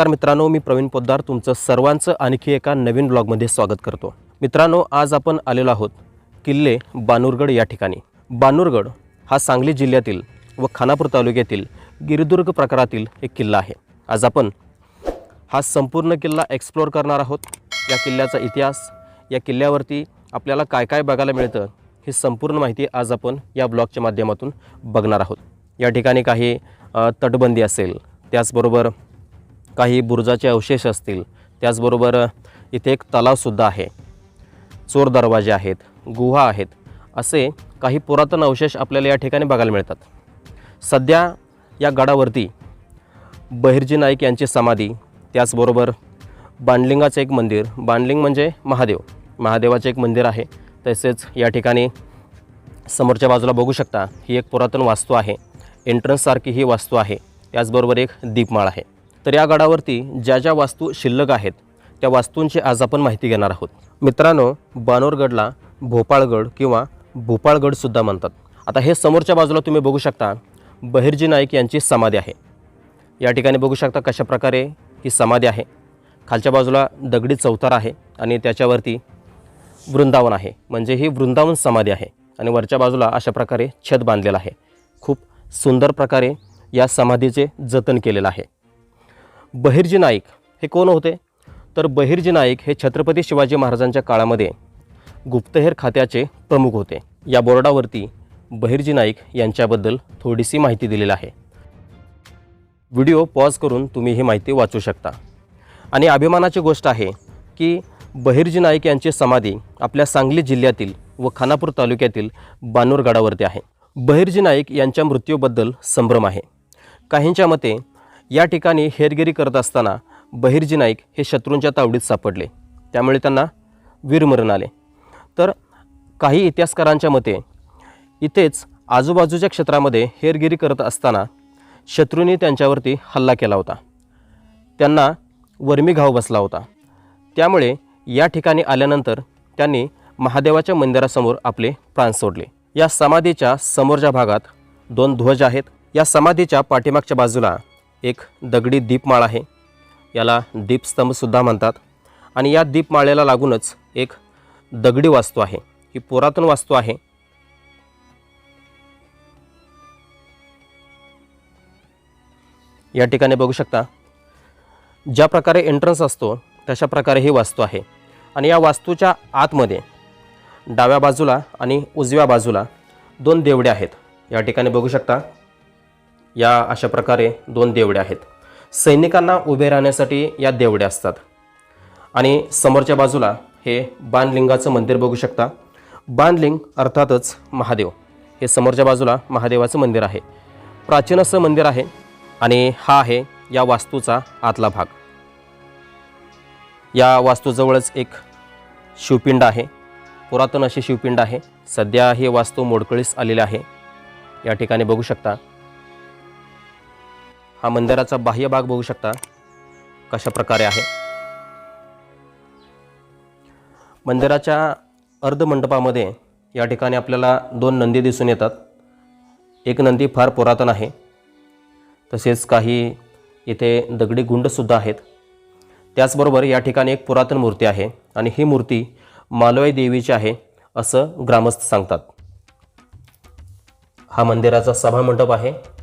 नमस्कार मित्रांनो मी प्रवीण पोद्दार तुमचं सर्वांचं आणखी एका नवीन ब्लॉगमध्ये स्वागत करतो. मित्रांनो आज आपण आलेलो आहोत किल्ले बानूरगड या ठिकाणी. बानूरगड हा सांगली जिल्ह्यातील व खानापूर तालुक्यातील गिरिदुर्ग प्रकारातील एक किल्ला आहे. आज आपण हा संपूर्ण किल्ला एक्सप्लोअर करणार आहोत. या किल्ल्याचा इतिहास या किल्ल्यावरती आपल्याला काय काय बघायला मिळतं ही संपूर्ण माहिती आज आपण या ब्लॉगच्या माध्यमातून बघणार आहोत. या ठिकाणी काही तटबंदी असेल त्याचबरोबर काही बुरुजाचे अवशेष असतील. त्याचबरोबर इथे एक तलावसुद्धा आहे. चोर दरवाजे आहेत गुहा आहेत असे काही पुरातन अवशेष आपल्याला या ठिकाणी बघायला मिळतात. सध्या या गडावरती बहिर्जी नाईक यांची समाधी त्याचबरोबर बांडलिंगाचं एक मंदिर बांडलिंग म्हणजे महादेव. महादेवाचे एक मंदिर आहे. तसेच या ठिकाणी समोरच्या बाजूला बघू शकता ही एक पुरातन वास्तू आहे. एंट्रन्ससारखी ही वास्तू आहे. त्याचबरोबर एक दीपमाळ आहे. तर या गडावरती ज्या ज्या वास्तू शिल्लक आहेत त्या वास्तूंची आज आपण माहिती घेणार आहोत. मित्रांनो बानोरगडला भोपाळगड किंवा भोपाळगडसुद्धा म्हणतात. आता हे समोरच्या बाजूला तुम्ही बघू शकता बहिर्जी नाईक यांची समाधी आहे. या ठिकाणी बघू शकता कशा प्रकारे ही समाधी आहे. खालच्या बाजूला दगडी चौतार आहे आणि त्याच्यावरती वृंदावन आहे. म्हणजे ही वृंदावन समाधी आहे आणि वरच्या बाजूला अशा प्रकारे छत बांधलेलं आहे. खूप सुंदर प्रकारे या समाधीचे जतन केलेलं आहे. बहिर्जी नाईक. हे कोण होते? तर बहिर्जी नाईक हे छत्रपती शिवाजी महाराजांच्या काळामध्ये गुप्तहेर खात्याचे प्रमुख होते. या बोर्डावरती बहिर्जी नाईक यांच्याबद्दल थोडीशी माहिती दिलेली आहे. व्हिडिओ पॉज करून तुम्ही ही माहिती वाचू शकता. आणि अभिमानाची गोष्ट आहे की बहिर्जी नाईक यांची समाधी आपल्या सांगली जिल्ह्यातील व खानापूर तालुक्यातील बानूरगडावरती आहे. बहिर्जी नाईक यांच्या मृत्यूबद्दल संभ्रम आहे. काहींच्या मते या ठिकाणी हेरगिरी करत असताना बहिर्जी नाईक हे शत्रूंच्या तावडीत सापडले. त्यामुळे त्यांना वीरमरण आले. तर काही इतिहासकारांच्या मते इथेच आजूबाजूच्या क्षेत्रामध्ये हेरगिरी करत असताना शत्रूंनी त्यांच्यावरती हल्ला केला होता. त्यांना वर्मी घाव बसला होता. त्यामुळे या ठिकाणी आल्यानंतर त्यांनी महादेवाच्या मंदिरासमोर आपले प्राण सोडले. या समाधीच्या समोरच्या भागात दोन ध्वज आहेत. या समाधीच्या पाठीमागच्या बाजूला एक दगडी दीपमाळ आहे. याला दीपस्तंभसुद्धा म्हणतात. आणि या दीपमाळेला लागूनच एक दगडी वास्तू आहे. ही पुरातन वास्तू आहे. या ठिकाणी बघू शकता. ज्या प्रकारे एंट्रन्स असतो तशा प्रकारे ही वास्तू आहे. आणि या वास्तूच्या आतमध्ये डाव्या बाजूला आणि उजव्या बाजूला दोन देवडे आहेत. या ठिकाणी बघू शकता. या अशा प्रकारे दोन देवडे आहेत. सैनिकांना उभे राहण्यासाठी या देवड्या असतात. आणि समोरच्या बाजूला हे बाणलिंगाचं मंदिर बघू शकता. बाणलिंग अर्थातच महादेव. हे समोरच्या बाजूला महादेवाचं मंदिर आहे. प्राचीन असं मंदिर आहे आणि हा आहे या वास्तूचा आतला भाग. या वास्तूजवळच एक शिवपिंड आहे. पुरातन अशी शिवपिंड आहे. सध्या ही वास्तू मोडकळीस आलेली आहे. या ठिकाणी बघू शकता हा मंदिराचा बाह्य भाग बघू शकता. कशा प्रकारे आहे. मंदिराच्या अर्धमंडपामध्ये या ठिकाणी आपल्याला दोन नंदी दिसून येतात. एक नंदी फार पुरातन आहे. तसेच काही इथे दगडी गुंडसुद्धा आहेत. त्याचबरोबर या ठिकाणी एक पुरातन मूर्ती आहे आणि ही मूर्ती मालवाई देवीची आहे असं ग्रामस्थ सांगतात. हा मंदिराचा सभामंडप आहे.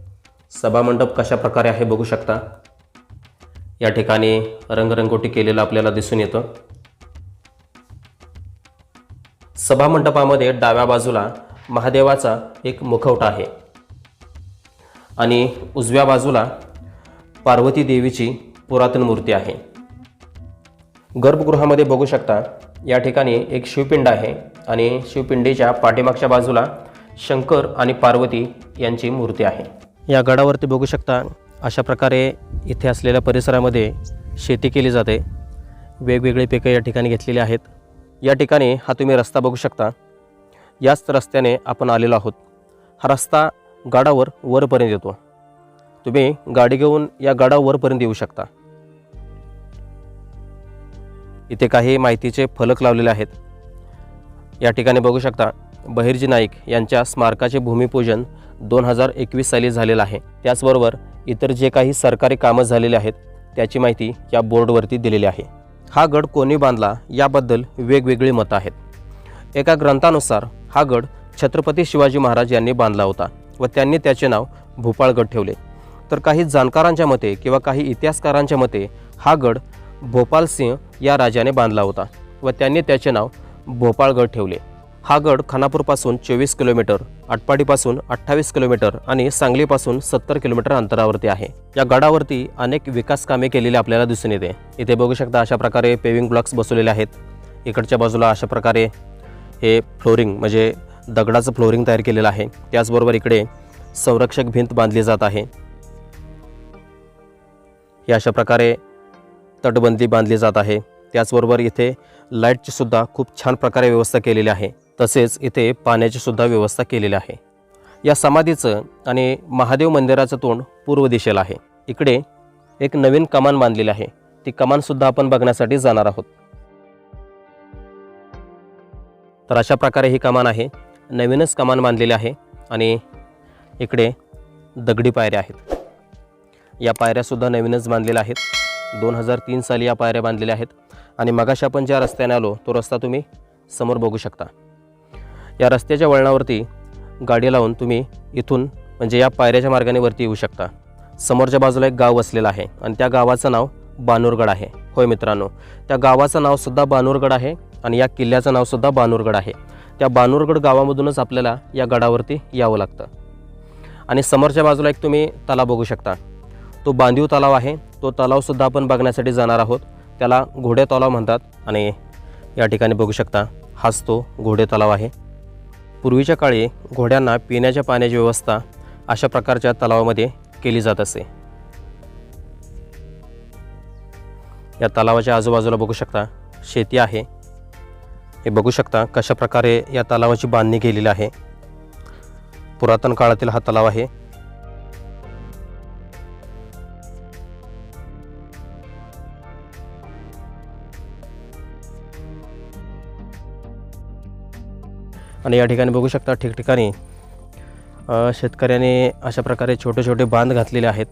सभामंडप कशा प्रकारे आहे बघू शकता? या ठिकाणी रंगरंगोटी केलेलं आपल्याला दिसून येतं. सभामंडपामध्ये डाव्या बाजूला महादेवाचा एक मुखवटा आहे. आणि उजव्या बाजूला पार्वती देवीची पुरातन मूर्ती आहे. गर्भगृहामध्ये बघू शकता या ठिकाणी एक शिवपिंड आहे आणि शिवपिंडीच्या पाठीमागच्या बाजूला शंकर आणि पार्वती यांची मूर्ती आहे. या गडावरती बघू शकता अशा प्रकारे इथे असलेल्या परिसरामध्ये शेती केली जाते. वेगवेगळी पिकं या ठिकाणी घेतलेली आहेत. या ठिकाणी हा तुम्ही रस्ता बघू शकता. याच रस्त्याने आपण आलेलो आहोत. हा रस्ता गाडावर वरपर्यंत येतो. तुम्ही गाडी घेऊन या गाडावरपर्यंत वरपर्यंत येऊ शकता. इथे काही माहितीचे फलक लावलेले आहेत. या ठिकाणी बघू शकता बहिर्जी नाईक यांच्या स्मारकाचे भूमिपूजन दोन हजार एकवीस साली झालेला आहे. त्याचबरोबर इतर जे काही सरकारी कामं झालेले आहेत त्याची माहिती या बोर्डवरती दिलेली आहे. हा गड कोणी बांधला याबद्दल वेगवेगळी मतं आहेत. एका ग्रंथानुसार हा गड छत्रपती शिवाजी महाराज यांनी बांधला होता व त्यांनी त्याचे नाव भोपाळगड ठेवले. तर काही जाणकारांच्या मते किंवा काही इतिहासकारांच्या मते हा गड भोपाल सिंह या राजाने बांधला होता व त्यांनी त्याचे नाव भोपाळगड ठेवले. हा गड खानापूरपासून चोवीस किलोमीटर आटपाडीपासून अठ्ठावीस किलोमीटर आणि सांगलीपासून सत्तर किलोमीटर अंतरावरती आहे. या गडावरती अनेक विकास कामे केलेली आपल्याला दिसून येते. इथे बघू शकता अशा प्रकारे पेविंग ब्लॉक्स बसवलेले आहेत. इकडच्या बाजूला अशा प्रकारे हे फ्लोरिंग म्हणजे दगडाचं फ्लोरिंग तयार केलेलं आहे. त्याचबरोबर इकडे संरक्षक भिंत बांधली जात आहे. या अशा प्रकारे तटबंदी बांधली जात आहे. त्याचबरोबर इथे लाईटची सुद्धा खूप छान प्रकारे व्यवस्था केलेली आहे. तसेच इथे पाण्याची सुद्धा व्यवस्था केलेली आहे. या समाधीचं आणि महादेव मंदिराचं तोंड पूर्व दिशेला आहे. इकडे एक नवीन कमान बांधलेली आहे. ती कमानसुद्धा आपण बघण्यासाठी जाणार आहोत. तर अशा प्रकारे ही कमान आहे. नवीनच कमान बांधलेली आहे आणि इकडे दगडी पायऱ्या आहेत. या पायऱ्यासुद्धा नवीनच बांधलेल्या आहेत. दोन हजार तीन साली या पायऱ्या बांधलेल्या आहेत. आणि मगाशी आपण ज्या रस्त्याने आलो तो रस्ता तुम्ही समोर बघू शकता. या रस्त्याच्या वळणावरती गाडी लावून तुम्ही इथून म्हणजे या पायऱ्याच्या मार्गाने वरती येऊ शकता. समोरच्या बाजूला एक गाव वसलेलं आहे आणि त्या गावाचं नाव बानूरगड आहे. होय मित्रांनो त्या गावाचं नावसुद्धा बानूरगड आहे आणि या किल्ल्याचं नावसुद्धा बानूरगड आहे. त्या बानूरगड गावामधूनच आपल्याला या गडावरती यावं लागतं. आणि समोरच्या बाजूला एक तुम्ही तलाव बघू शकता. तो बांधीव तलाव आहे. तो तलावसुद्धा आपण बघण्यासाठी जाणार आहोत. त्याला घोडे तलाव म्हणतात आणि या ठिकाणी बघू शकता. हाच तो घोडे तलाव आहे. पूर्वीच्या काळी घोड्यांना पिण्याच्या पाण्याची व्यवस्था अशा प्रकारच्या तलावामध्ये केली जात असे. या तलावाच्या आजूबाजूला बघू शकता शेती आहे. हे बघू शकता कशा प्रकारे या तलावाची बांधणी केलेली आहे. पुरातन काळातील हा तलाव आहे. आणि या ठिकाणी बघू शकता ठिकठिकाणी शेतकऱ्याने अशा प्रकारे छोटे छोटे बांध घातलेले आहेत.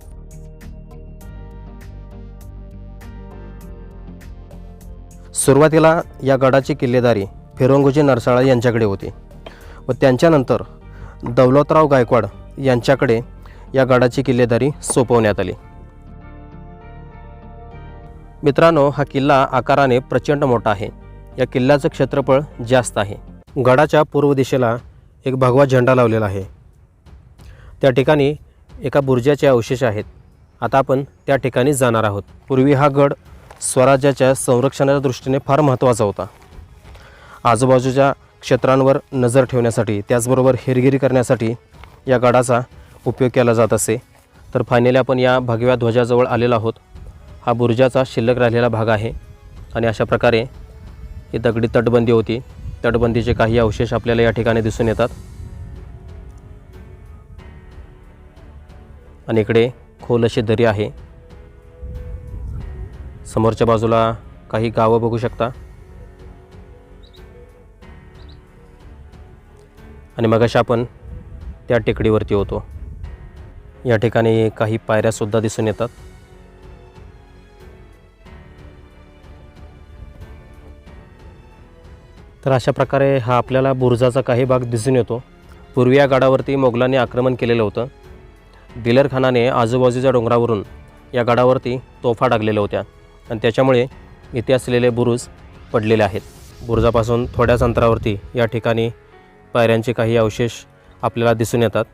सुरुवातीला या गडाची किल्लेदारी फिरोंगोजी नरसाळा यांच्याकडे होती व त्यांच्यानंतर दौलतराव गायकवाड यांच्याकडे या गडाची किल्लेदारी सोपवण्यात आली. मित्रांनो हा किल्ला आकाराने प्रचंड मोठा आहे. या किल्ल्याचं क्षेत्रफळ जास्त आहे. गडाच्या पूर्व दिशेला एक भगवा झेंडा लावलेला आहे. त्या ठिकाणी एका बुर्जाचे अवशेष आहेत. आता आपण त्या ठिकाणी जाणार आहोत. पूर्वी हा गड स्वराज्याच्या संरक्षणाच्या दृष्टीने फार महत्त्वाचा होता. आजूबाजूच्या क्षेत्रांवर नजर ठेवण्यासाठी त्याचबरोबर हेरगिरी करण्यासाठी या गडाचा उपयोग केला जात असे. तर फायनली आपण या भगव्या ध्वजाजवळ आलेलो आहोत. हा बुर्जाचा शिल्लक राहिलेला भाग आहे आणि अशा प्रकारे ही दगडी तटबंदी होती. तटबंदीचे काही अवशेष आपल्याला या ठिकाणी दिसून येतात. आणि इकडे खोल अशी दरी आहे. समोरच्या बाजूला काही गावं बघू शकता. आणि मगाशी आपण त्या टेकडीवरती होतो. या ठिकाणी काही पायऱ्यासुद्धा दिसून येतात. तर अशा प्रकारे हा आपल्याला बुरुजाचा काही भाग दिसून येतो. पूर्वी या गडावरती मोगलांनी आक्रमण केलेलं होतं. दिलरखानाने आजूबाजूच्या डोंगरावरून या गडावरती तोफा टाकलेल्या होत्या आणि त्याच्यामुळे इथे असलेले बुरुज पडलेले आहेत. बुरुजापासून थोड्याच अंतरावरती या ठिकाणी पायऱ्यांचे काही अवशेष आपल्याला दिसून येतात.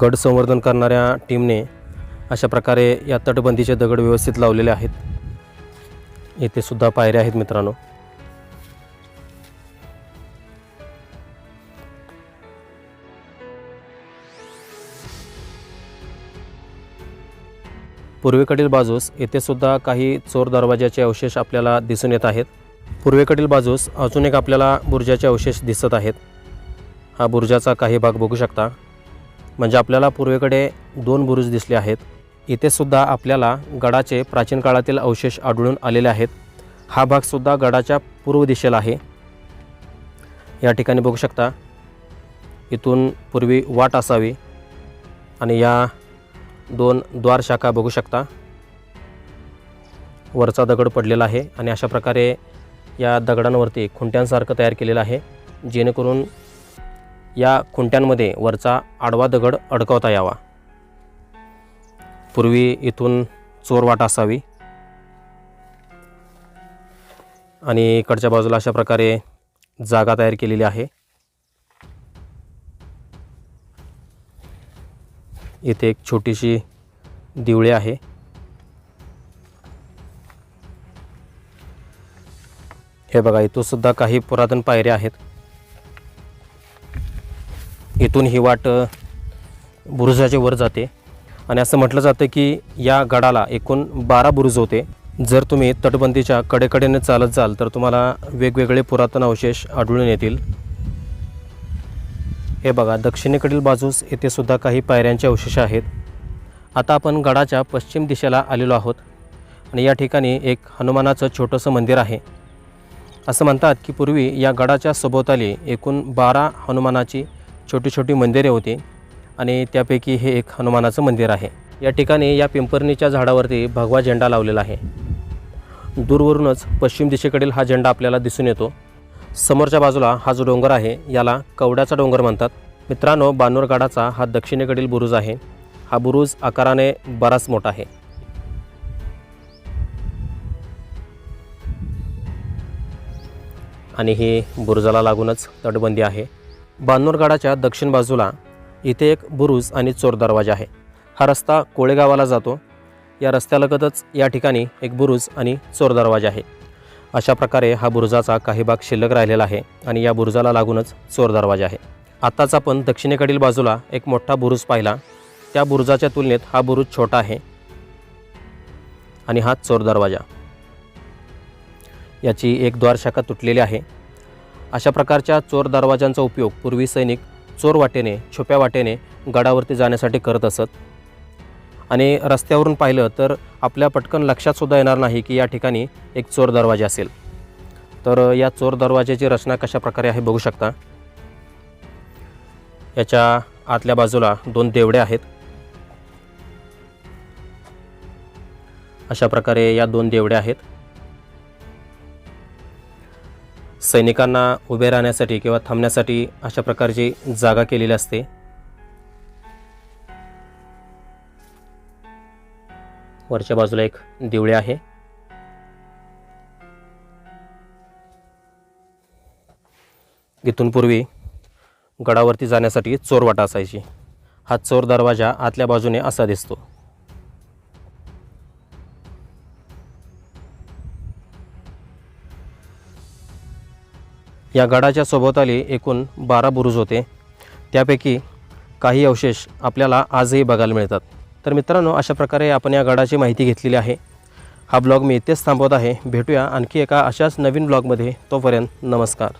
गड संवर्धन करणाऱ्या टीमने अशा प्रकारे या तटबंदीचे दगड व्यवस्थित लावलेले आहेत. येथे सुद्धा पायऱ्या आहेत मित्रांनो. पूर्वेकडील बाजूस इथेसुद्धा काही चोर दरवाजाचे अवशेष आपल्याला दिसून येत आहेत. पूर्वेकडील बाजूस अजून एक आपल्याला बुर्जाचे अवशेष दिसत आहेत. हा बुर्जाचा काही भाग बघू शकता. म्हणजे आपल्याला पूर्वेकडे दोन बुरुज दिसले आहेत. इथे सुद्धा आपल्याला गडाचे प्राचीन काळातील अवशेष आढळून आलेले आहेत. हा भागसुद्धा गडाच्या पूर्व दिशेला आहे. या ठिकाणी बघू शकता. इथून पूर्वी वाट असावी. आणि या दोन द्वार शाखा बघू शकता. वरचा दगड पडलेला आहे आणि अशा प्रकारे या दगडांवरती खुंट्यांसारखं तयार केलेलं आहे जेणेकरून या खुंट्यांमध्ये वरचा आडवा दगड अडकवता यावा. पूर्वी इथून चोरवाट असावी. आणि इकडच्या बाजूला अशा प्रकारे जागा तयार केलेली आहे. इथे एक छोटीशी दिवळे आहे. हे बघा इथून सुद्धा काही पुरातन पायऱ्या आहेत. इथून ही वाट बुरुजाच्या वर जाते. आणि असं म्हटलं जातं की या गडाला एकूण बारा बुरुज होते. जर तुम्ही तटबंदीच्या कडेकडेने चालत जाल तर तुम्हाला वेगवेगळे पुरातन अवशेष आढळून येतील. हे बघा दक्षिणेकडील बाजूस येथे सुद्धा काही पायऱ्यांचे अवशेष आहेत. आता आपण गडाच्या पश्चिम दिशेला आलेलो आहोत आणि या ठिकाणी एक हनुमानाचं छोटंसं मंदिर आहे. असं म्हणतात की पूर्वी या गडाच्या सभोवताली एकूण बारा हनुमानाची छोटी छोटी मंदिरे होती आणि त्यापैकी हे एक हनुमानाचं मंदिर आहे. या ठिकाणी या पिंपरणीच्या झाडावरती भगवा झेंडा लावलेला आहे. दूरवरूनच पश्चिम दिशेकडील हा झेंडा आपल्याला दिसून येतो. समोरच्या बाजूला हा जो डोंगर आहे याला कवड्याचा डोंगर म्हणतात. मित्रांनो बानूरगडाचा हा दक्षिणेकडील बुरुज आहे. हा बुरुज आकाराने बराच मोठा आहे. आणि ही बुरुजाला लागूनच तटबंदी आहे. बानूरगडाच्या दक्षिण बाजूला इथे एक बुरुज आणि चोर दरवाजा आहे. हा रस्ता कोळेगावाला जातो. या रस्त्यालगतच या ठिकाणी एक बुरुज आणि चोर दरवाजा आहे. अशा प्रकारे हा बुरुजाचा काही भाग शिल्लक राहिलेला आहे आणि या बुरुजाला लागूनच चोर दरवाजा आहे. आत्ताच आपण दक्षिणेकडील बाजूला एक मोठा बुरुज पाहिला. त्या बुरुजाच्या तुलनेत हा बुरुज छोटा आहे आणि हा चोर दरवाजा. याची एक द्वारशाखा तुटलेली आहे. अशा प्रकारच्या चोर दरवाजांचा उपयोग पूर्वी सैनिक चोर वाटेने छुप्या वाटेने गडावरती जाण्यासाठी करत असत. आणि रस्त्यावरून पाहिलं तर आपल्या पटकन लक्षातसुद्धा येणार नाही की या ठिकाणी एक चोर दरवाजा असेल. तर या चोर दरवाजाची रचना कशा प्रकारे आहे बघू शकता. याच्या आतल्या बाजूला दोन देवडे आहेत. अशा प्रकारे या दोन देवड्या आहेत. सैनिकांना उभे राहण्यासाठी किंवा थांबण्यासाठी अशा प्रकारची जागा केलेली असते. वरच्या बाजूला एक दिवळे आहे. इथून पूर्वी गडावरती जाण्यासाठी चोरवाटा असायची. हा चोर दरवाजा आतल्या बाजूने असा दिसतो. या गडाच्या सभोवताली एकूण बारा बुरुज होते. त्यापैकी काही अवशेष आपल्याला आजही बघायला मिळतात. तर मित्रांनो अशा प्रकारे आपण या गडाची माहिती घेतलेली आहे. हा ब्लॉग मी इथेच थांबवत आहे. भेटूया आणखी एका अशाच नवीन ब्लॉगमध्ये. तोपर्यंत नमस्कार.